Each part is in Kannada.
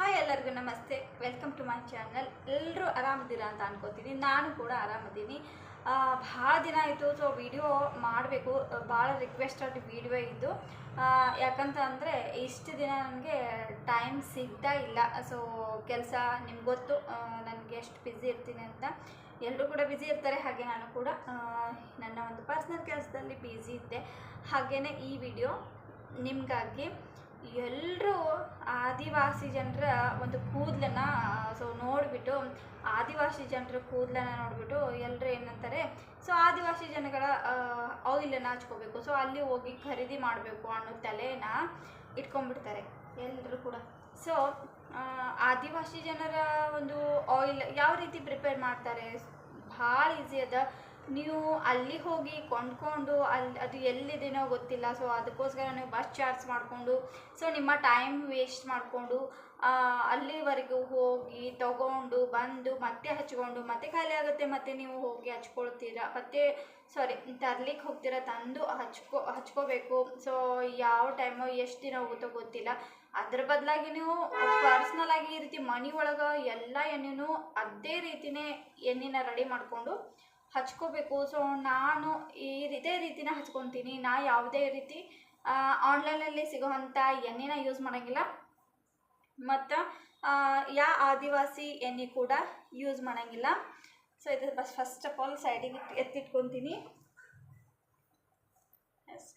ಹಾಯ್ ಎಲ್ಲರಿಗೂ ನಮಸ್ತೆ. ವೆಲ್ಕಮ್ ಟು ಮೈ ಚಾನಲ್ ಎಲ್ಲರೂ ಆರಾಮಿದ್ದೀರಾ ಅಂತ ಅನ್ಕೋತೀನಿ. ನಾನು ಕೂಡ ಆರಾಮಿದ್ದೀನಿ ಭಾಳ ದಿನ ಆಯಿತು ಸೊ ವಿಡಿಯೋ ಮಾಡಬೇಕು. ಭಾಳ ರಿಕ್ವೆಸ್ಟೆಡ್ ವಿಡಿಯೋ ಇದ್ದು. ಯಾಕಂತ ಅಂದರೆ ಇಷ್ಟು ದಿನ ನನಗೆ ಟೈಮ್ ಸಿಗ್ತಾ ಇಲ್ಲ. ಸೊ ಕೆಲಸ ನಿಮ್ಗೆ ಗೊತ್ತು. ನನಗೆ ಎಷ್ಟು ಬ್ಯುಸಿ ಇರ್ತೀನಿ ಅಂತ. ಎಲ್ಲರೂ ಕೂಡ ಬ್ಯುಸಿ ಇರ್ತಾರೆ. ಹಾಗೆ ನಾನು ಕೂಡ ನನ್ನ ಒಂದು ಪರ್ಸ್ನಲ್ ಕೆಲಸದಲ್ಲಿ ಬ್ಯುಸಿ ಇದ್ದೆ. ಹಾಗೆಯೇ ಈ ವಿಡಿಯೋ ನಿಮಗಾಗಿ ಎಲ್ಲರೂ ಆದಿವಾಸಿ ಜನರ ಒಂದು ಕೂದಲನ್ನ ಸೊ ನೋಡಿಬಿಟ್ಟು, ಆದಿವಾಸಿ ಜನರ ಕೂದಲನ್ನ ನೋಡಿಬಿಟ್ಟು ಎಲ್ಲರೂ ಏನಂತಾರೆ ಸೊ ಆದಿವಾಸಿ ಜನಗಳ ಆಯಿಲನ್ನು ಹಚ್ಕೋಬೇಕು. ಸೊ ಅಲ್ಲಿ ಹೋಗಿ ಖರೀದಿ ಮಾಡಬೇಕು ಅನ್ನೋ ತಲೆನ ಇಟ್ಕೊಂಡ್ಬಿಡ್ತಾರೆ ಎಲ್ಲರೂ ಕೂಡ. ಸೊ ಆದಿವಾಸಿ ಜನರ ಒಂದು ಆಯಿಲ್ ಯಾವ ರೀತಿ ಪ್ರಿಪೇರ್ ಮಾಡ್ತಾರೆ? ಭಾಳ ಈಸಿ ಅದ. ನೀವು ಅಲ್ಲಿ ಹೋಗಿ ಕೊಂಡ್ಕೊಂಡು ಅಲ್ಲಿ, ಅದು ಎಲ್ಲಿದೆನೋ ಗೊತ್ತಿಲ್ಲ. ಸೊ ಅದಕ್ಕೋಸ್ಕರ ನೀವು ಬಸ್ ಚಾರ್ಜ್ ಮಾಡಿಕೊಂಡು ಸೊ ನಿಮ್ಮ ಟೈಮ್ ವೇಸ್ಟ್ ಮಾಡಿಕೊಂಡು ಅಲ್ಲಿವರೆಗೂ ಹೋಗಿ ತಗೊಂಡು, ಬಂದು, ಮತ್ತೆ ಹಚ್ಕೊಂಡು, ಮತ್ತೆ ಖಾಲಿ ಆಗುತ್ತೆ, ಮತ್ತೆ ನೀವು ಹೋಗಿ ಹಚ್ಕೊಳ್ತೀರಾ. ಮತ್ತೆ ಸಾರಿ ತರ್ಲಿಕ್ಕೆ ಹೋಗ್ತೀರಾ, ತಂದು ಹಚ್ಕೋ, ಹಚ್ಕೋಬೇಕು. ಸೊ ಯಾವ ಟೈಮು ಎಷ್ಟು ದಿನ ಹೋಗುತ್ತೋ ಗೊತ್ತಿಲ್ಲ. ಅದ್ರ ಬದಲಾಗಿ ನೀವು ಪರ್ಸ್ನಲ್ ಆಗಿ ಈ ರೀತಿ ಮನೆ ಒಳಗೆ ಎಲ್ಲ ಎಣ್ಣೆನೂ ಅದೇ ರೀತಿನೇ ಎಣ್ಣೆನ ರೆಡಿ ಮಾಡಿಕೊಂಡು ಹಚ್ಕೋಬೇಕು. ಸೊ ನಾನು ಈ ಇದೇ ರೀತಿನ ಹಚ್ಕೊತೀನಿ. ನಾ ಯಾವುದೇ ರೀತಿ ಆನ್ಲೈನಲ್ಲಿ ಸಿಗೋವಂಥ ಎಣ್ಣೆನ ಯೂಸ್ ಮಾಡೋಂಗಿಲ್ಲ. ಮತ್ತು ಯಾ ಆದಿವಾಸಿ ಎಣ್ಣೆ ಕೂಡ ಯೂಸ್ ಮಾಡೋಂಗಿಲ್ಲ. ಸೊ ಇದು ಬಸ್ ಫಸ್ಟ್ ಆಫ್ ಆಲ್ ಸೈಡಿಗೆ ಎತ್ತಿಟ್ಕೊತೀನಿ. ಎಸ್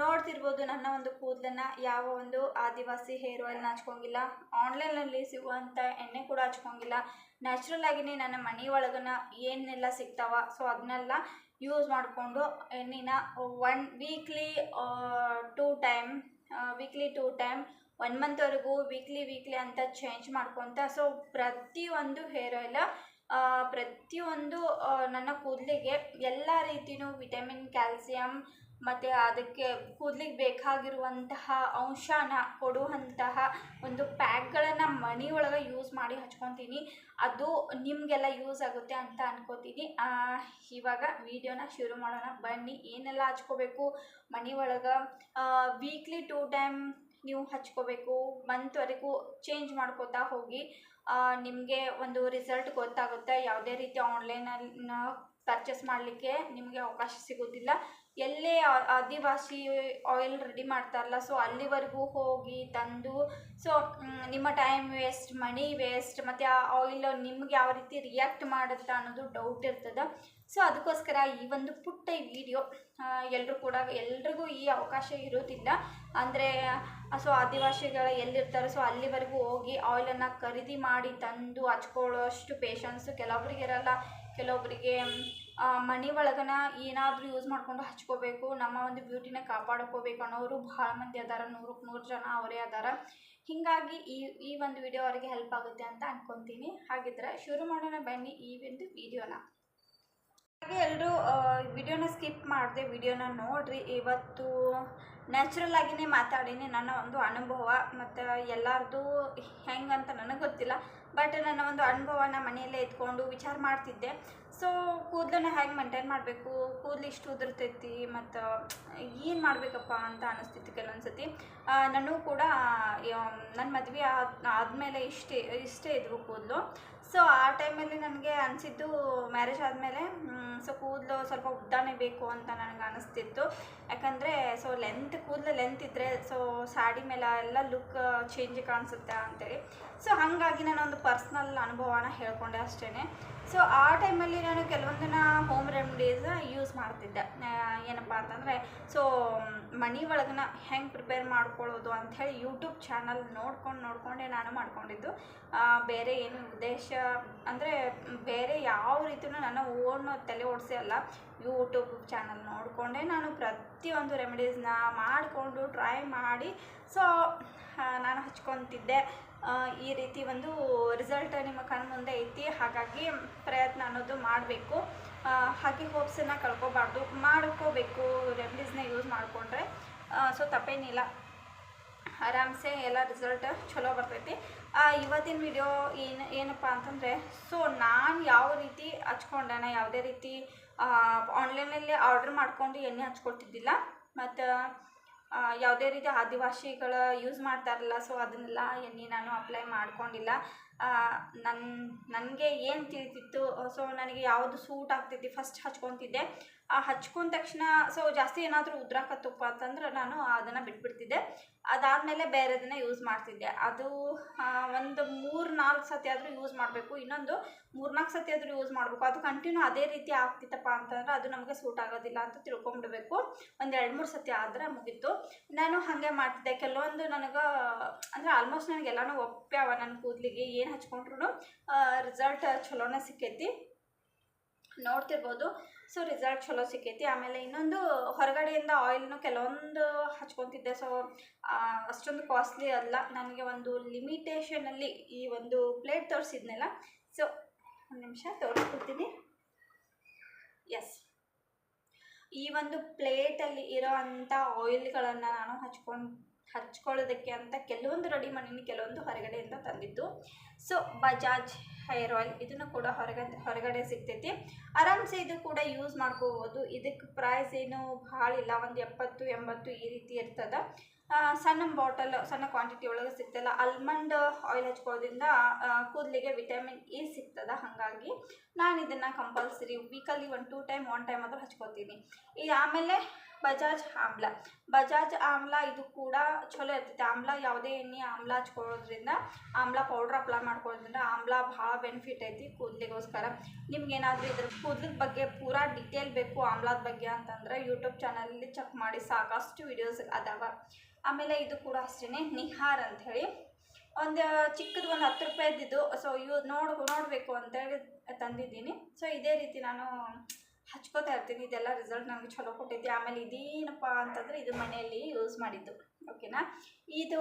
ನೋಡ್ತಿರ್ಬೋದು ನನ್ನ ಒಂದು ಕೂದಲನ್ನು ಯಾವ ಒಂದು ಆದಿವಾಸಿ ಹೇರ್ ಆಯಿಲ್ನ ಹಚ್ಕೊಂಗಿಲ್ಲ. ಆನ್ಲೈನಲ್ಲಿ ಸಿಗುವಂಥ ಎಣ್ಣೆ ಕೂಡ ಹಚ್ಕೊಂಗಿಲ್ಲ. ನ್ಯಾಚುರಲ್ ಆಗಿನೇ ನನ್ನ ಮನೆ ಒಳಗನ ಏನೆಲ್ಲ ಸಿಗ್ತಾವ? ಸೊ ಅದನ್ನೆಲ್ಲ ಯೂಸ್ ಮಾಡಿಕೊಂಡು ಎಣ್ಣೆನ one weekly two time weekly two time one ಮಂತ್ವರೆಗೂ weekly weekly ಅಂತ ಚೇಂಜ್ ಮಾಡ್ಕೊತ ಸೊ ಪ್ರತಿಯೊಂದು ಹೇರ್ ಆಯಿಲ್ ಪ್ರತಿಯೊಂದು ನನ್ನ ಕೂದಲಿಗೆ ಎಲ್ಲ ರೀತಿಯೂ ವಿಟಮಿನ್ ಕ್ಯಾಲ್ಸಿಯಂ ಮತ್ತು ಅದಕ್ಕೆ ಕೂದಲಿಗೆ ಬೇಕಾಗಿರುವಂತಹ ಅಂಶನ ಕೊಡುವಂತಹ ಒಂದು ಪ್ಯಾಕ್ಗಳನ್ನು ಮನೆ ಒಳಗೆ ಯೂಸ್ ಮಾಡಿ ಹಚ್ಕೊತೀನಿ. ಅದು ನಿಮಗೆಲ್ಲ ಯೂಸ್ ಆಗುತ್ತೆ ಅಂತ ಅನ್ಕೋತೀನಿ. ಇವಾಗ ವಿಡಿಯೋನ ಶುರು ಮಾಡೋಣ. ಬನ್ನಿ, ಏನೆಲ್ಲ ಹಚ್ಕೋಬೇಕು? ಮನೆ ಒಳಗೆ ವೀಕ್ಲಿ ಟೂ ಟೈಮ್ ನೀವು ಹಚ್ಕೋಬೇಕು. ಮಂತ್ವರೆಗೂ ಚೇಂಜ್ ಮಾಡ್ಕೋತಾ ಹೋಗಿ ನಿಮಗೆ ಒಂದು ರಿಸಲ್ಟ್ ಗೊತ್ತಾಗುತ್ತೆ. ಯಾವುದೇ ರೀತಿ ಆನ್ಲೈನಲ್ಲಿ ಪರ್ಚೇಸ್ ಮಾಡಲಿಕ್ಕೆ ನಿಮಗೆ ಅವಕಾಶ ಸಿಗೋದಿಲ್ಲ. ಎಲ್ಲೇ ಆದಿವಾಸಿ ಆಯಿಲ್ ರೆಡಿ ಮಾಡ್ತಾರಲ್ಲ ಸೊ ಅಲ್ಲಿವರೆಗೂ ಹೋಗಿ ತಂದು ಸೊ ನಿಮ್ಮ ಟೈಮ್ ವೇಸ್ಟ್ ಮನಿ ವೇಸ್ಟ್ ಮತ್ತು ಆ ಆಯಿಲ್ ನಿಮ್ಗೆ ಯಾವ ರೀತಿ ರಿಯಾಕ್ಟ್ ಮಾಡುತ್ತೆ ಅನ್ನೋದು ಡೌಟ್ ಇರ್ತದೆ. ಸೊ ಅದಕ್ಕೋಸ್ಕರ ಈ ಒಂದು ಪುಟ್ಟ ವಿಡಿಯೋ ಎಲ್ಲರೂ ಕೂಡ, ಎಲ್ರಿಗೂ ಈ ಅವಕಾಶ ಇರೋದಿಲ್ಲ. ಅಂದರೆ ಸೊ ಆದಿವಾಸಿಗಳ ಎಲ್ಲಿರ್ತಾರೋ ಸೊ ಅಲ್ಲಿವರೆಗೂ ಹೋಗಿ ಆಯಿಲನ್ನು ಖರೀದಿ ಮಾಡಿ ತಂದು, ಹಚ್ಕೊಳ್ಳೋಷ್ಟು ಪೇಷನ್ಸು ಕೆಲವೊಬ್ರಿಗೆ ಇರಲ್ಲ. ಕೆಲವೊಬ್ಬರಿಗೆ ಮನೆ ಒಳಗನ ಏನಾದರೂ ಯೂಸ್ ಮಾಡ್ಕೊಂಡು ಹಚ್ಕೋಬೇಕು, ನಮ್ಮ ಒಂದು ಬ್ಯೂಟಿನ ಕಾಪಾಡ್ಕೋಬೇಕು ಅನ್ನೋರು ಭಾಳ ಮಂದಿ ಅದಾರ. ನೂರಕ್ಕೆ ನೂರು ಜನ ಅವರೇ ಅದಾರ. ಹೀಗಾಗಿ ಈ ಈ ಒಂದು ವಿಡಿಯೋ ಅವರಿಗೆ ಹೆಲ್ಪ್ ಆಗುತ್ತೆ ಅಂತ ಅನ್ಕೊತೀನಿ. ಹಾಗಿದ್ರೆ ಶುರು ಮಾಡೋಣ ಬನ್ನಿ ಈ ಒಂದು ವಿಡಿಯೋನ ಹಾಗೆ ಎಲ್ಲರೂ ವಿಡಿಯೋನ ಸ್ಕಿಪ್ ಮಾಡಿದೆ ವಿಡಿಯೋನ ನೋಡ್ರಿ. ಇವತ್ತು ನ್ಯಾಚುರಲ್ ಆಗಿನೇ ಮಾತಾಡೀನಿ. ನನ್ನ ಒಂದು ಅನುಭವ ಮತ್ತು ಎಲ್ಲರದು ಹೆಂಗಂತ ನನಗೆ ಗೊತ್ತಿಲ್ಲ. ಬಟ್ ನನ್ನ ಒಂದು ಅನುಭವನ ಮನೆಯಲ್ಲೇ ಎತ್ಕೊಂಡು ವಿಚಾರ ಮಾಡ್ತಿದ್ದೆ. ಸೊ ಕೂದಲನ್ನ ಹೇಗೆ ಮೇಂಟೈನ್ ಮಾಡಬೇಕು? ಕೂದಲು ಇಷ್ಟು ಉದುರ್ತೈತಿ ಮತ್ತು ಏನು ಮಾಡಬೇಕಪ್ಪ ಅಂತ ಅನಿಸ್ತಿತ್ತು ಕೆಲವೊಂದು ಸತಿ ನಾನು ಕೂಡ ನನ್ನ ಮದುವೆ ಆದ, ಆದಮೇಲೆ ಇಷ್ಟೇ ಇಷ್ಟೇ ಇದ್ವು ಕೂದಲು. ಸೊ ಆ ಟೈಮಲ್ಲಿ ನನಗೆ ಅನಿಸಿದ್ದು ಮ್ಯಾರೇಜ್ ಆದಮೇಲೆ ಸೊ ಕೂದಲು ಸ್ವಲ್ಪ ಉದ್ದಾನೆ ಬೇಕು ಅಂತ ನನಗೆ ಅನಿಸ್ತಿತ್ತು. ಯಾಕಂದರೆ ಸೊ ಲೆಂತ್ ಕೂದಲು ಲೆಂತ್ ಇದ್ದರೆ ಸೊ ಸಾಡಿ ಮೇಲೆ ಎಲ್ಲ ಲುಕ್ ಚೇಂಜ್ ಕಾಣಿಸುತ್ತೆ ಅಂತೇಳಿ. ಸೊ ಹಾಗಾಗಿ ನಾನೊಂದು ಪರ್ಸ್ನಲ್ ಅನುಭವನ ಹೇಳ್ಕೊಂಡೆ ಅಷ್ಟೇ ಸೊ ಆ ಟೈಮಲ್ಲಿ ನಾನು ಕೆಲವೊಂದನ್ನ ಹೋಮ್ ರೆಮಿಡೀಸ್ ಯೂಸ್ ಮಾಡ್ತಿದ್ದೆ. ಏನಪ್ಪ ಅಂತಂದರೆ ಸೊ ಮನೆ ಒಳಗನ ಹೆಂಗೆ ಪ್ರಿಪೇರ್ ಮಾಡ್ಕೊಳ್ಳೋದು ಅಂಥೇಳಿ ಯೂಟ್ಯೂಬ್ ಚಾನಲ್ ನೋಡ್ಕೊಂಡು ನೋಡಿಕೊಂಡೆ ನಾನು ಮಾಡ್ಕೊಂಡಿದ್ದು. ಬೇರೆ ಏನು ಉದ್ದೇಶ, ಅಂದರೆ ಬೇರೆ ಯಾವ ರೀತಿಯೂ ನನ್ನ ಓನ್ ತಲೆ ಓಡಿಸಿ ಅಲ್ಲ. ಯೂಟ್ಯೂಬ್ ಚಾನಲ್ ನೋಡಿಕೊಂಡೆ ನಾನು ಪ್ರತಿಯೊಂದು ರೆಮಿಡೀಸ್ನ ಮಾಡಿಕೊಂಡು ಟ್ರೈ ಮಾಡಿ. ಸೊ ನಾನು ಹಚ್ಕೊತಿದ್ದೆ. ಈ ರೀತಿ ಒಂದು ರಿಸಲ್ಟ್ ನಿಮ್ಮ ಕಣ್ಣು ಮುಂದೆ ಐತಿ. ಹಾಗಾಗಿ ಪ್ರಯತ್ನ ಅನ್ನೋದು ಮಾಡಬೇಕು. ಹಾಗೆ ಹೋಪ್ಸನ್ನು ಕಳ್ಕೊಬಾರ್ದು. ಮಾಡ್ಕೋಬೇಕು. ರೆಮಿಡೀಸ್ನ ಯೂಸ್ ಮಾಡಿಕೊಂಡ್ರೆ ಸೊ ತಪ್ಪೇನಿಲ್ಲ. ಆರಾಮ್ಸೆ ಎಲ್ಲ ರಿಸಲ್ಟ್ ಚಲೋ ಬರ್ತೈತಿ. ಇವತ್ತಿನ ವಿಡಿಯೋ ಏನು, ಏನಪ್ಪ ಅಂತಂದರೆ ಸೊ ನಾನು ಯಾವ ರೀತಿ ಹಚ್ಕೊಂಡೆ ಯಾವುದೇ ರೀತಿ ಆನ್ಲೈನಲ್ಲಿ ಆರ್ಡ್ರ್ ಮಾಡ್ಕೊಂಡು ಎಣ್ಣೆ ಹಚ್ಕೊಳ್ತಿದ್ದಿಲ್ಲ. ಮತ್ತು ಯಾವುದೇ ರೀತಿ ಆದಿವಾಸಿಗಳ ಯೂಸ್ ಮಾಡ್ತಾರಲ್ಲ ಸೊ ಅದನ್ನೆಲ್ಲ ಎಣ್ಣೆ ನಾನು ಅಪ್ಲೈ ಮಾಡ್ಕೊಂಡಿಲ್ಲ. ನನ್ನ ನನಗೆ ಏನು ತಿಳಿತಿತ್ತು ಸೊ ನನಗೆ ಯಾವುದು ಸೂಟ್ ಆಗ್ತಿತ್ತು ಫಸ್ಟ್ ಹಚ್ಕೊತಿದ್ದೆ. ಹಚ್ಕೊಂಡ ತಕ್ಷಣ ಸೊ ಜಾಸ್ತಿ ಏನಾದರೂ ಉದ್ರಾಕತ್ತಪ್ಪ ಅಂತಂದ್ರೆ ನಾನು ಅದನ್ನು ಬಿಟ್ಬಿಡ್ತಿದ್ದೆ. ಅದಾದಮೇಲೆ ಬೇರೆದನ್ನ ಯೂಸ್ ಮಾಡ್ತಿದ್ದೆ. ಅದು ಒಂದು ಮೂರು ನಾಲ್ಕು ಸತಿ ಆದರೂ ಯೂಸ್ ಮಾಡಬೇಕು. ಇನ್ನೊಂದು ಮೂರ್ನಾಲ್ಕು ಸತಿ ಆದರೂ ಯೂಸ್ ಮಾಡಬೇಕು. ಅದು ಕಂಟಿನ್ಯೂ ಅದೇ ರೀತಿ ಆಗ್ತಿತ್ತಪ್ಪ ಅಂತಂದ್ರೆ ಅದು ನಮಗೆ ಸೂಟ್ ಆಗೋದಿಲ್ಲ ಅಂತ ತಿಳ್ಕೊಂಬಿಡಬೇಕು ಒಂದು ಎರಡು ಮೂರು ಸತಿ ಆದರೆ ಮುಗೀತು. ನಾನು ಹಾಗೆ ಮಾಡ್ತಿದ್ದೆ. ಕೆಲವೊಂದು ನನಗೆ, ಅಂದರೆ ಆಲ್ಮೋಸ್ಟ್ ನನಗೆ ಎಲ್ಲನೂ ಒಪ್ಪ್ಯಾವ ನನ್ನ ಕೂದಲಿಗೆ. ಏನು ಹಚ್ಕೊಂಡ್ರು ರಿಸಲ್ಟ್ ಚಲೋನೇ ಸಿಕ್ಕೈತಿ. ನೋಡ್ತಿರ್ಬೋದು. ಸೊ ರಿಸಲ್ಟ್ ಚಲೋ ಸಿಕ್ಕೈತಿ. ಆಮೇಲೆ ಇನ್ನೊಂದು ಹೊರಗಡೆಯಿಂದ ಆಯಿಲ್ನು ಕೆಲವೊಂದು ಹಚ್ಕೊತಿದ್ದೆ. ಸೊ ಅಷ್ಟೊಂದು ಕಾಸ್ಟ್ಲಿ ಅಲ್ಲ. ನನಗೆ ಒಂದು ಲಿಮಿಟೇಷನಲ್ಲಿ ಈ ಒಂದು ಪ್ಲೇಟ್ ತೋರಿಸಿದ್ನಲ್ಲ. ಸೊ ಒಂದು ನಿಮಿಷ, ತೋರಿಸ್ಕೊಡ್ತೀನಿ. ಎಸ್ ಈ ಒಂದು ಪ್ಲೇಟಲ್ಲಿ ಇರೋ ಅಂಥ ಆಯಿಲ್ಗಳನ್ನು ನಾನು ಹಚ್ಕೊಂಡು, ಹಚ್ಕೊಳ್ಳೋದಕ್ಕೆ ಅಂತ ಕೆಲವೊಂದು ರೆಡಿ ಮಾಡೀನಿ ಕೆಲವೊಂದು ಹೊರಗಡೆಯಿಂದ ತಂದಿದ್ದು. ಸೊ ಬಜಾಜ್ ಹೇರ್ ಆಯಿಲ್ ಇದನ್ನು ಕೂಡ ಹೊರಗಡೆ ಹೊರಗಡೆ ಸಿಗ್ತೈತಿ. ಆರಾಮ್ಸೆ ಇದು ಕೂಡ ಯೂಸ್ ಮಾಡ್ಕೋಬೋದು. ಇದಕ್ಕೆ ಪ್ರೈಸ್ ಏನು ಭಾಳ ಇಲ್ಲ. ಒಂದು ಎಪ್ಪತ್ತು, ಎಂಬತ್ತು ಈ ರೀತಿ ಇರ್ತದೆ. ಸಣ್ಣ ಬಾಟಲ್ ಸಣ್ಣ ಕ್ವಾಂಟಿಟಿ ಒಳಗೆ ಸಿಗ್ತಲ್ಲ. ಆಲ್ಮಂಡ್ ಆಯಿಲ್ ಹಚ್ಕೊಳ್ಳೋದ್ರಿಂದ ಕೂದಲಿಗೆ ವಿಟಮಿನ್ ಇ ಸಿಗ್ತದೆ. ಹಾಗಾಗಿ ನಾನು ಇದನ್ನು ಕಂಪಲ್ಸರಿ ವೀಕಲ್ಲಿ ಒಂದು ಟೂ ಟೈಮ್ ಒನ್ ಟೈಮ್ ಆದರೂ ಹಚ್ಕೋತೀನಿ. ಈ ಆಮೇಲೆ ಬಜಾಜ್ ಆಮ್ಲ. ಬಜಾಜ್ ಆಮ್ಲ ಇದು ಕೂಡ ಚಲೋ ಇರ್ತೈತೆ. ಆಮ್ಲ ಯಾವುದೇ ಎಣ್ಣೆ ಆಮ್ಲ ಹಚ್ಕೊಳ್ಳೋದ್ರಿಂದ ಆಮ್ಲ ಪೌಡ್ರ್ ಅಪ್ಲೈ ಮಾಡ್ಕೊಳ್ಳೋದ್ರಿಂದ ಆಮ್ಲ ಭಾಳ ಬೆನಿಫಿಟ್ ಐತಿ ಕೂದಲಿಗೋಸ್ಕರ. ನಿಮ್ಗೇನಾದರೂ ಇದ್ರ ಕೂದಲದ ಬಗ್ಗೆ ಪೂರಾ ಡಿಟೇಲ್ ಬೇಕು ಆಮ್ಲದ ಬಗ್ಗೆ ಅಂತಂದ್ರೆ ಯೂಟ್ಯೂಬ್ ಚಾನಲಲ್ಲಿ ಚೆಕ್ ಮಾಡಿ ಸಾಕಷ್ಟು ವಿಡಿಯೋಸ್ ಅದಾವ. ಆಮೇಲೆ ಇದು ಕೂಡ ಅಷ್ಟೇ ನಿಹಾರ್ ಅಂಥೇಳಿ ಒಂದು ಚಿಕ್ಕದು ಒಂದು ಹತ್ತು ರೂಪಾಯಿದ್ದು ಸೊ ಇವು ನೋಡ್ ನೋಡಬೇಕು ಅಂತೇಳಿ ತಂದಿದ್ದೀನಿ. ಸೊ ಇದೇ ರೀತಿ ನಾನು ಹಚ್ಕೋತಾ ಇರ್ತೀನಿ. ಇದೆಲ್ಲ ರಿಸಲ್ಟ್ ನನಗೆ ಚಲೋ ಕೊಟ್ಟೈತಿ ಆಮೇಲೆ ಇದೇನಪ್ಪ ಅಂತಂದರೆ ಇದು ಮನೆಯಲ್ಲಿ ಯೂಸ್ ಮಾಡಿದ್ದು. ಓಕೆನಾ ಇದು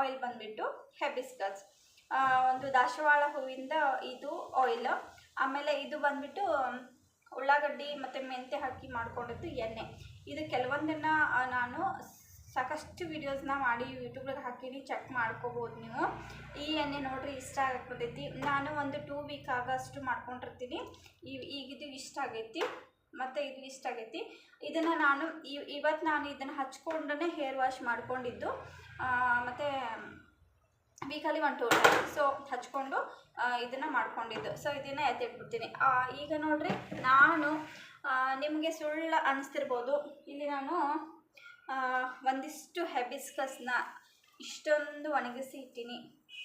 ಆಯಿಲ್ ಬಂದುಬಿಟ್ಟು ಹೆಬಿಸ್ಕಸ್ ಒಂದು ದಾಸವಾಳ ಹೂವಿಂದ ಇದು ಆಯಿಲ್ ಆಮೇಲೆ ಇದು ಬಂದುಬಿಟ್ಟು ಉಳ್ಳಾಗಡ್ಡಿ ಮತ್ತು ಮೆಂತ್ಯ ಹಾಕಿ ಮಾಡಿಕೊಂಡಿದ್ದು ಎಣ್ಣೆ. ಇದು ಕೆಲವೊಂದನ್ನು ನಾನು ಸಾಕಷ್ಟು ವೀಡಿಯೋಸ್ನ ಮಾಡಿ ಯೂಟ್ಯೂಬ್ಗೆ ಹಾಕೀನಿ ಚೆಕ್ ಮಾಡ್ಕೋಬೋದು ನೀವು. ಈ ಎಣ್ಣೆ ನೋಡ್ರಿ ಇಷ್ಟ ಆಗಕ್ಕೆ ನಾನು ಒಂದು ಟೂ ವೀಕ್ ಆಗೋಷ್ಟು ಮಾಡ್ಕೊಂಡಿರ್ತೀನಿ. ಈ, ಈಗಿದು ಇಷ್ಟ ಆಗೈತಿ. ಮತ್ತು ಇದು ಇಷ್ಟ ಆಗೈತಿ. ಇದನ್ನು ನಾನು ಇವ್- ಇವತ್ತು ನಾನು ಇದನ್ನು ಹಚ್ಕೊಂಡೇ ಹೇರ್ ವಾಶ್ ಮಾಡ್ಕೊಂಡಿದ್ದು. ಮತ್ತು ವೀಕಲ್ಲಿ ಒನ್ ಟೂ ಟೈಮ್ ಸೊ ಹಚ್ಕೊಂಡು ಇದನ್ನು ಮಾಡ್ಕೊಂಡಿದ್ದು. ಸೊ ಇದನ್ನು ಎತ್ತಿಟ್ಬಿಡ್ತೀನಿ. ಈಗ ನೋಡ್ರಿ, ನಾನು ನಿಮಗೆ ಸುಳ್ಳು ಅನಿಸ್ತಿರ್ಬೋದು. ಇಲ್ಲಿ ನಾನು ಒಂದಿಷ್ಟು ಹೆಬಿಸ್ಕಸ್ನ ಇಷ್ಟೊಂದು ಒಣಗಿಸಿ ಇಟ್ಟೀನಿ.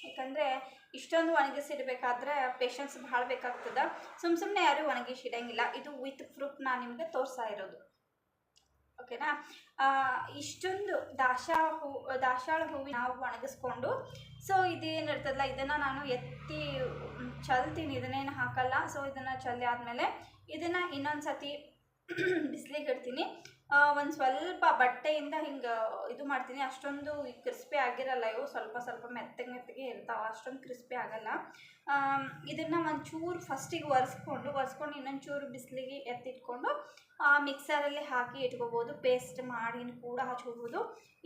ಯಾಕಂದರೆ ಇಷ್ಟೊಂದು ಒಣಗಿಸಿ ಇಡಬೇಕಾದ್ರೆ ಪೇಷನ್ಸ್ ಭಾಳ ಬೇಕಾಗ್ತದೆ. ಸುಮ್ಮ ಸುಮ್ಮನೆ ಯಾರೂ ಒಣಗಿಸಿ ಇಡಂಗಿಲ್ಲ. ಇದು ವಿತ್ ಪ್ರೂಫ್ ನಾನು ನಿಮಗೆ ತೋರಿಸ್ತಾ ಇರೋದು. ಓಕೆನಾ ಇಷ್ಟೊಂದು ದಾಶಾ ಹೂ, ದಾಶಾಳ ಹೂವಿನ ನಾವು ಒಣಗಿಸ್ಕೊಂಡು ಸೊ ಇದೇನಿರ್ತದಲ್ಲ ಇದನ್ನು ನಾನು ಎತ್ತಿ ಚಲ್ತೀನಿ. ಇದನ್ನೇನು ಹಾಕಲ್ಲ. ಸೊ ಇದನ್ನು ಚಲ್ಲಿ ಆದಮೇಲೆ ಇದನ್ನು ಇನ್ನೊಂದು ಸತಿ ಬಿಸಿಲಿಗೆ ಇಡ್ತೀನಿ. ಒಂದು ಸ್ವಲ್ಪ ಬಟ್ಟೆಯಿಂದ ಹಿಂಗೆ ಇದು ಮಾಡ್ತೀನಿ. ಅಷ್ಟೊಂದು ಕ್ರಿಸ್ಪಿ ಆಗಿರಲ್ಲ ಇವು. ಸ್ವಲ್ಪ ಸ್ವಲ್ಪ ಮೆತ್ತಗೆ ಮೆತ್ತಗೆ ಇರ್ತಾವೆ. ಅಷ್ಟೊಂದು ಕ್ರಿಸ್ಪಿ ಆಗಲ್ಲ. ಇದನ್ನು ಒಂಚೂರು ಫಸ್ಟಿಗೆ ಒರೆಸ್ಕೊಂಡು ಒರೆಸ್ಕೊಂಡು ಇನ್ನೊಂದು ಚೂರು ಬಿಸಿಲಿಗೆ ಎತ್ತಿಟ್ಕೊಂಡು ಮಿಕ್ಸರಲ್ಲಿ ಹಾಕಿ ಇಟ್ಕೋಬೋದು. ಪೇಸ್ಟ್ ಮಾಡಿ ಕೂಡ ಹಚ್ಕೋಬೋದು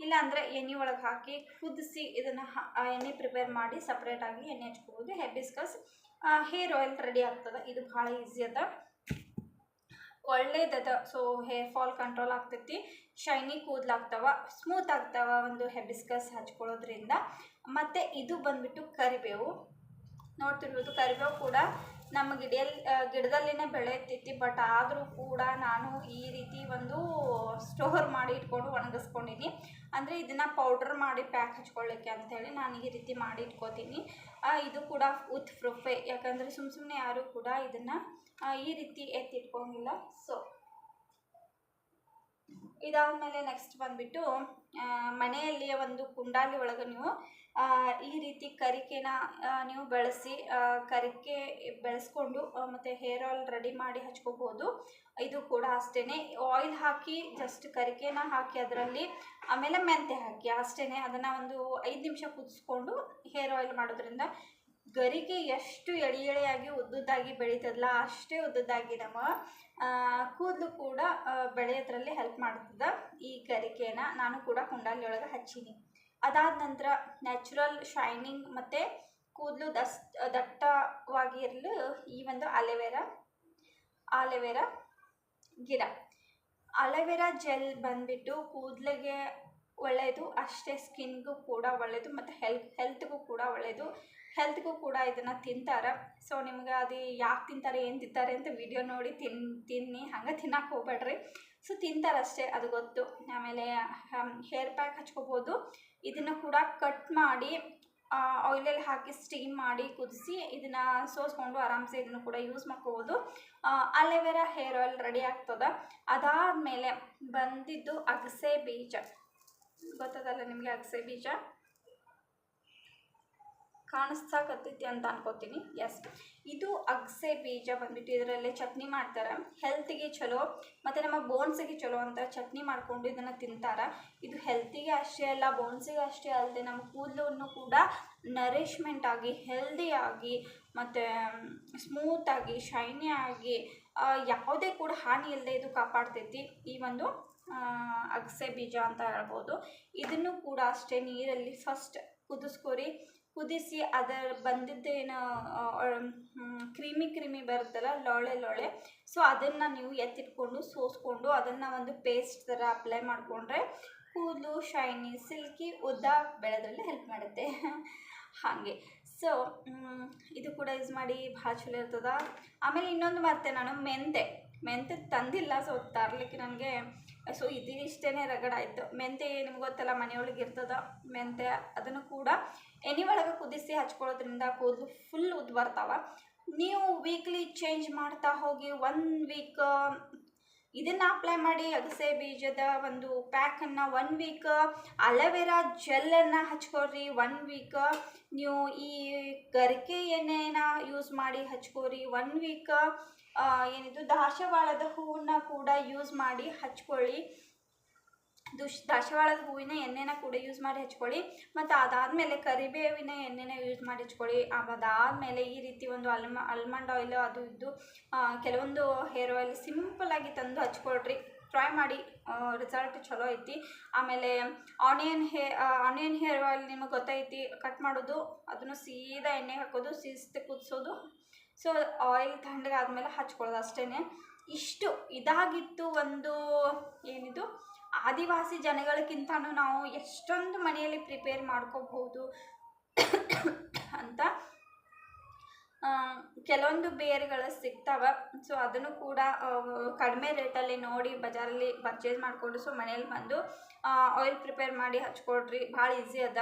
ಇಲ್ಲಾಂದರೆ ಎಣ್ಣೆ ಒಳಗೆ ಹಾಕಿ ಕುದಿಸಿ ಇದನ್ನು ಎಣ್ಣೆ ಪ್ರಿಪೇರ್ ಮಾಡಿ ಸಪ್ರೇಟಾಗಿ ಎಣ್ಣೆ ಹಚ್ಕೋಬೋದು. ಹೆಬಿಸ್ಕಸ್ ಹೇರ್ ಆಯಿಲ್ ರೆಡಿ ಆಗ್ತದೆ. ಇದು ಭಾಳ ಈಸಿ ಅದ. ಒಳ್ಳೇದದ ಸೊ ಹೇರ್ ಫಾಲ್ ಕಂಟ್ರೋಲ್ ಆಗ್ತೈತಿ. ಶೈನಿ ಕೂದಲಾಗ್ತಾವ ಸ್ಮೂತ್ ಆಗ್ತಾವ ಒಂದು ಹೆಬಿಸ್ಕಸ್ ಹಚ್ಕೊಳ್ಳೋದ್ರಿಂದ. ಮತ್ತು ಇದು ಬಂದ್ಬಿಟ್ಟು ಕರಿಬೇವು. ನೋಡ್ತಿರ್ಬೋದು ಕರಿಬೇವು ಕೂಡ ನಮ್ಮ ಗಿಡದಲ್ಲಿ ಗಿಡದಲ್ಲಿನೇ ಬೆಳೆಯುತ್ತಿತ್ತು ಬಟ್ ಆದರೂ ಕೂಡ ನಾನು ಈ ರೀತಿ ಒಂದು ಸ್ಟೋರ್ ಮಾಡಿ ಇಟ್ಕೊಂಡು ಒಣಗಿಸ್ಕೊಂಡಿನಿ ಅಂದರೆ ಇದನ್ನು ಪೌಡ್ರ್ ಮಾಡಿ ಪ್ಯಾಕ್ ಹಚ್ಕೊಳ್ಳಿಕ್ಕೆ ಅಂಥೇಳಿ ನಾನು ಈ ರೀತಿ ಮಾಡಿ ಇಟ್ಕೋತೀನಿ. ಇದು ಕೂಡ ಉತ್ ಪ್ರೂಫೆ ಯಾಕಂದರೆ ಸುಮ್ಮ ಸುಮ್ಮನೆ ಯಾರೂ ಕೂಡ ಇದನ್ನು ಈ ರೀತಿ ಎತ್ತಿಟ್ಕೊಂಡಿಲ್ಲ. ಸೊ ಇದಾದಮೇಲೆ ನೆಕ್ಸ್ಟ್ ಬಂದುಬಿಟ್ಟು ಮನೆಯಲ್ಲಿಯ ಒಂದು ಕುಂಡಾಲಿ ಒಳಗೆ ನೀವು ಈ ರೀತಿ ಕರಿಕೆನ ನೀವು ಬಳಸಿ ಕರಿಕೆ ಬೆಳೆಸ್ಕೊಂಡು ಮತ್ತು ಹೇರ್ ಆಯಿಲ್ ರೆಡಿ ಮಾಡಿ ಹಚ್ಕೋಬೋದು. ಇದು ಕೂಡ ಅಷ್ಟೇ ಆಯಿಲ್ ಹಾಕಿ ಜಸ್ಟ್ ಕರಿಕೆನ ಹಾಕಿ ಅದರಲ್ಲಿ, ಆಮೇಲೆ ಮೆಂತೆ ಹಾಕಿ ಅಷ್ಟೇ ಅದನ್ನು ಒಂದು ಐದು ನಿಮಿಷ ಕುದಿಸ್ಕೊಂಡು ಹೇರ್ ಆಯಿಲ್ ಮಾಡೋದ್ರಿಂದ ಗರಿಕೆ ಎಷ್ಟು ಎಳೆ ಎಳೆಯಾಗಿ ಉದ್ದುದ್ದಾಗಿ ಬೆಳೀತದಲ್ಲ, ಅಷ್ಟೇ ಉದ್ದುದ್ದಾಗಿ ನಮ್ಮ ಕೂದಲು ಕೂಡ ಬೆಳೆಯೋದ್ರಲ್ಲಿ ಹೆಲ್ಪ್ ಮಾಡ್ತದೆ ಈ ಗರಿಕೆನ ನಾನು ಕೂಡ ಕುಂಡಲಿಯೊಳಗೆ ಹಚ್ಚೀನಿ. ಅದಾದ ನಂತರ ನ್ಯಾಚುರಲ್ ಶೈನಿಂಗ್ ಮತ್ತು ಕೂದಲು ದಸ್ ದಟ್ಟವಾಗಿ ಇರಲು ಈ ಒಂದು ಅಲೆವೆರಾ ಅಲೆವೆರಾ ಗಿಡ. ಅಲೆವೆರಾ ಜೆಲ್ ಬಂದ್ಬಿಟ್ಟು ಕೂದಲಿಗೆ ಒಳ್ಳೆಯದು ಅಷ್ಟೇ ಸ್ಕಿನ್ಗೂ ಕೂಡ ಒಳ್ಳೆಯದು ಮತ್ತು ಹೆಲ್ತ್ ಹೆಲ್ತ್ಗೂ ಕೂಡ ಒಳ್ಳೆಯದು ಹೆಲ್ತ್ಗೂ ಕೂಡ ಇದನ್ನು ತಿಂತಾರೆ. ಸೊ ನಿಮ್ಗೆ ಅದು ಯಾಕೆ ತಿಂತಾರೆ, ಏನು ತಿಂತಾರೆ ಅಂತ ವಿಡಿಯೋ ನೋಡಿ ತಿನ್, ತಿನ್ನಿ. ಹಂಗೆ ತಿನ್ನಕ್ಕೆ ಹೋಗ್ಬೇಡ್ರಿ. ಸೊ ತಿಂತಾರಷ್ಟೇ, ಅದು ಗೊತ್ತು. ಆಮೇಲೆ ಹೇರ್ ಪ್ಯಾಕ್ ಹಚ್ಕೋಬೋದು. ಇದನ್ನು ಕೂಡ ಕಟ್ ಮಾಡಿ ಆಯಿಲಲ್ಲಿ ಹಾಕಿ ಸ್ಟೀಮ್ ಮಾಡಿ ಕುದಿಸಿ ಇದನ್ನು ಸೋಸ್ಕೊಂಡು ಆರಾಮ್ಸೆ ಇದನ್ನು ಕೂಡ ಯೂಸ್ ಮಾಡ್ಕೋಬೋದು. ಅಲೆವೆರಾ ಹೇರ್ ಆಯಿಲ್ ರೆಡಿ ಆಗ್ತದೆ. ಅದಾದಮೇಲೆ ಬಂದಿದ್ದು ಅಗಸೆ ಬೀಜ. ಗೊತ್ತದಲ್ಲ ನಿಮಗೆ ಅಗಸೆ ಬೀಜ? ಕಾಣಿಸ್ತಾಕತ್ತೈತಿ ಅಂತ ಅನ್ಕೋತೀನಿ. ಎಸ್ ಇದು ಅಗಸೆ ಬೀಜ ಬಂದ್ಬಿಟ್ಟು ಇದರಲ್ಲೇ ಚಟ್ನಿ ಮಾಡ್ತಾರೆ. ಹೆಲ್ತಿಗೆ ಚಲೋ, ಮತ್ತು ನಮ್ಮ ಬೋನ್ಸಿಗೆ ಚಲೋ ಅಂತ ಚಟ್ನಿ ಮಾಡಿಕೊಂಡು ಇದನ್ನು ತಿಂತಾರೆ. ಇದು ಹೆಲ್ತಿಗೆ ಅಷ್ಟೇ ಅಲ್ಲ ಬೋನ್ಸಿಗೆ ಅಷ್ಟೇ ಅಲ್ಲದೆ ನಮ್ಮ ಕೂದಲನ್ನು ಕೂಡ ನರಿಷ್ಮೆಂಟ್ ಆಗಿ ಹೆಲ್ದಿಯಾಗಿ ಮತ್ತು ಸ್ಮೂತಾಗಿ ಶೈನಿ ಆಗಿ ಯಾವುದೇ ಕೂಡ ಹಾನಿ ಇಲ್ಲದೆ ಇದು ಕಾಪಾಡ್ತೈತಿ. ಈ ಒಂದು ಅಗಸೆ ಬೀಜ ಅಂತ ಹೇಳ್ಬೋದು. ಇದನ್ನು ಕೂಡ ಅಷ್ಟೇ ನೀರಲ್ಲಿ ಫಸ್ಟ್ ಕುದಿಸ್ಕೊರಿ. ಕುದಿಸಿ ಅದರ ಬಂದಿದ್ದೇನು ಕ್ರೀಮಿ ಕ್ರೀಮಿ ಬರುತ್ತಲ್ಲ, ಲೊಳೆ ಲೋಳೆ, ಸೊ ಅದನ್ನು ನೀವು ಎತ್ತಿಟ್ಕೊಂಡು ಸೋಸ್ಕೊಂಡು ಅದನ್ನು ಒಂದು ಪೇಸ್ಟ್ ಥರ ಅಪ್ಲೈ ಮಾಡಿಕೊಂಡ್ರೆ ಕೂದಲು ಶೈನಿ ಸಿಲ್ಕಿ ಉದ್ದ ಬೆಳೆದ್ರಲ್ಲಿ ಹೆಲ್ಪ್ ಮಾಡುತ್ತೆ. ಹಾಗೆ. ಸೊ ಇದು ಕೂಡ ಯೂಸ್ ಮಾಡಿ ಭಾಳ ಚಲೋ ಇರ್ತದ. ಆಮೇಲೆ ಇನ್ನೊಂದು ಮತ್ತೆ ನಾನು, ಮೆಂತೆ. ಮೆಂತೆ ತಂದಿಲ್ಲ ಸೊ ತರಲಿಕ್ಕೆ ನನಗೆ ಸೊ ಇದಿಷ್ಟೇ ರಗಡಾಯಿತು ಮೆಂತೆ ನಿಮ್ಗೆ ಗೊತ್ತಲ್ಲ, ಮನೆಯೊಳಗೆ ಇರ್ತದ ಮೆಂತೆ, ಅದನ್ನು ಕೂಡ ಎಣ್ಣೆ ಒಳಗೆ ಕುದಿಸಿ ಹಚ್ಕೊಳ್ಳೋದ್ರಿಂದ ಕೂದಲು ಫುಲ್ ಉದ್ದು ಬರ್ತಾವ ನೀವು ವೀಕ್ಲಿ ಚೇಂಜ್ ಮಾಡ್ತಾ ಹೋಗಿ ಒನ್ ವೀಕ್ ಇದನ್ನು ಅಪ್ಲೈ ಮಾಡಿ ಅಗಸೆ ಬೀಜದ ಒಂದು ಪ್ಯಾಕನ್ನು ಒನ್ ವೀಕ್ ಅಲವೆರಾ ಜೆಲ್ಲನ್ನು ಹಚ್ಕೊಳ್ರಿ ಒನ್ ವೀಕ್ ನೀವು ಈ ಗರಿಕೆ ಎಣ್ಣೆನ ಯೂಸ್ ಮಾಡಿ ಹಚ್ಕೋರಿ ಒನ್ ವೀಕ್ ಏನಿದು, ದಾಶವಾಳದ ಹೂವನ್ನ ಕೂಡ ಯೂಸ್ ಮಾಡಿ ಹಚ್ಕೊಳ್ಳಿ. ದುಶ್ ದಾಸವಾಳದ ಹೂವಿನ ಎಣ್ಣೆನ ಕೂಡ ಯೂಸ್ ಮಾಡಿ ಹಚ್ಕೊಳ್ಳಿ. ಮತ್ತು ಅದಾದಮೇಲೆ ಕರಿಬೇವಿನ ಎಣ್ಣೆನ ಯೂಸ್ ಮಾಡಿ ಹಚ್ಕೊಳ್ಳಿ. ಅದಾದಮೇಲೆ ಈ ರೀತಿ ಒಂದು ಅಲ್ಮ ಆಲ್ಮಂಡ್ ಆಯಿಲ್ ಅದು ಇದ್ದು ಕೆಲವೊಂದು ಹೇರ್ ಆಯಿಲ್ ಸಿಂಪಲಾಗಿ ತಂದು ಹಚ್ಕೊಳ್ರಿ. ಟ್ರೈ ಮಾಡಿ ರಿಸಲ್ಟ್ ಚಲೋ ಐತಿ. ಆಮೇಲೆ ಆನಿಯನ್ ಹೇ ಆನಿಯನ್ ಹೇರ್ ಆಯಿಲ್ ನಿಮಗೆ ಗೊತ್ತೈತಿ ಕಟ್ ಮಾಡೋದು, ಅದನ್ನು ಸೀದಾ ಎಣ್ಣೆಗೆ ಹಾಕೋದು, ಸೀಸ್ತೆ ಕುದಿಸೋದು ಸೊ ಆಯಿಲ್ ತಣ್ಣಗಾದ್ಮೇಲೆ ಹಚ್ಕೊಳ್ಳೋದು ಅಷ್ಟೇ ಇಷ್ಟು ಇದಾಗಿತ್ತು ಒಂದು ಏನಿದು? ಆದಿವಾಸಿ ಜನಗಳಿಗಿಂತನೂ ನಾವು ಎಷ್ಟೊಂದು ಮನೆಯಲ್ಲಿ ಪ್ರಿಪೇರ್ ಮಾಡ್ಕೋಬಹುದು ಅಂತ ಕೆಲವೊಂದು ಬೇರುಗಳು ಸಿಗ್ತವೆ. ಸೊ ಅದನ್ನು ಕೂಡ ಕಡಿಮೆ ರೇಟಲ್ಲಿ ನೋಡಿ ಬಜಾರಲ್ಲಿ ಪರ್ಚೇಸ್ ಮಾಡಿಕೊಂಡು ಸೊ ಮನೇಲಿ ಬಂದು ಆಯಿಲ್ ಪ್ರಿಪೇರ್ ಮಾಡಿ ಹಚ್ಕೊಡ್ರಿ. ಭಾಳ ಈಸಿ ಅದ.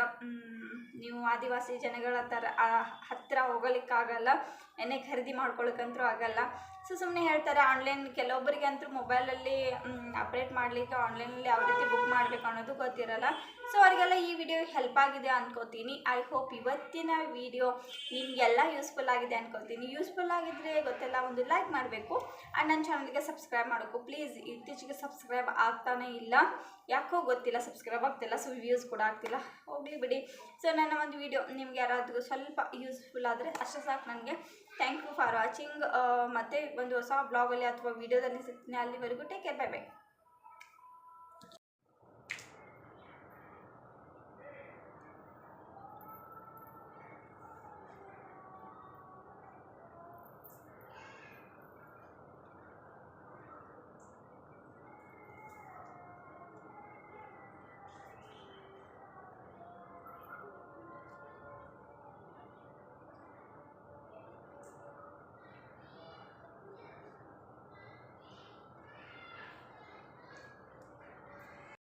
ನೀವು ಆದಿವಾಸಿ ಜನಗಳ ಥರ ಹತ್ತಿರ ಹೋಗಲಿಕ್ಕಾಗಲ್ಲ ಎಣ್ಣೆ ಖರೀದಿ ಮಾಡ್ಕೊಳಕ್ಕಂತೂ ಆಗಲ್ಲ. ಸೊ ಸುಮ್ಮನೆ ಹೇಳ್ತಾರೆ ಆನ್ಲೈನ್ ಕೆಲವೊಬ್ಬರಿಗೆ ಅಂತೂ ಮೊಬೈಲಲ್ಲಿ ಅಪ್ಡೇಟ್ ಮಾಡಲಿಕ್ಕೆ ಆನ್ಲೈನಲ್ಲಿ ಯಾವ ರೀತಿ ಬುಕ್ ಮಾಡಬೇಕು ಅನ್ನೋದು ಗೊತ್ತಿರಲ್ಲ. ಸೊ ಅವರಿಗೆಲ್ಲ ಈ ವಿಡಿಯೋ ಹೆಲ್ಪ್ ಆಗಿದೆ ಅನ್ಕೋತೀನಿ. ಐ ಹೋಪ್ ಇವತ್ತಿನ ವಿಡಿಯೋ ನಿಮಗೆಲ್ಲ ಯೂಸ್ಫುಲ್ ಆಗಿದೆ ಅನ್ಕೋತೀನಿ. ಯೂಸ್ಫುಲ್ ಆಗಿದ್ದರೆ ಗೊತ್ತಿಲ್ಲ, ಒಂದು ಲೈಕ್ ಮಾಡಬೇಕು. ಆ್ಯಂಡ್ ನನ್ನ ಚಾನಲ್ಗೆ ಸಬ್ಸ್ಕ್ರೈಬ್ ಮಾಡಬೇಕು ಪ್ಲೀಸ್ ಇತ್ತೀಚೆಗೆ ಸಬ್ಸ್ಕ್ರೈಬ್ ಆಗ್ತಾನೇ ಇಲ್ಲ. ಯಾಕೋ ಗೊತ್ತಿಲ್ಲ ಸಬ್ಸ್ಕ್ರೈಬ್ ಆಗ್ತಿಲ್ಲ ಸೊ ವ್ಯೂಸ್ ಕೂಡ ಆಗ್ತಿಲ್ಲ. ಹೋಗಲಿ ಬಿಡಿ. ಸೊ ನನ್ನ ಒಂದು ವಿಡಿಯೋ ನಿಮ್ಗೆ ಯಾರಾದರೂ ಸ್ವಲ್ಪ ಯೂಸ್ಫುಲ್ ಆದರೆ ಅಷ್ಟೇ ಸಾಕು ನನಗೆ. ಥ್ಯಾಂಕ್ ಯು ಫಾರ್ ವಾಚಿಂಗ್ ಮತ್ತು ಒಂದು ಹೊಸ ಬ್ಲಾಗಲ್ಲಿ ಅಥವಾ ವೀಡಿಯೋದಲ್ಲಿ ಸಿಗ್ತೀನಿ. ಅಲ್ಲಿವರೆಗೂ ಟೇಕ್ ಕೇರ್ ಬೈ ಬೈ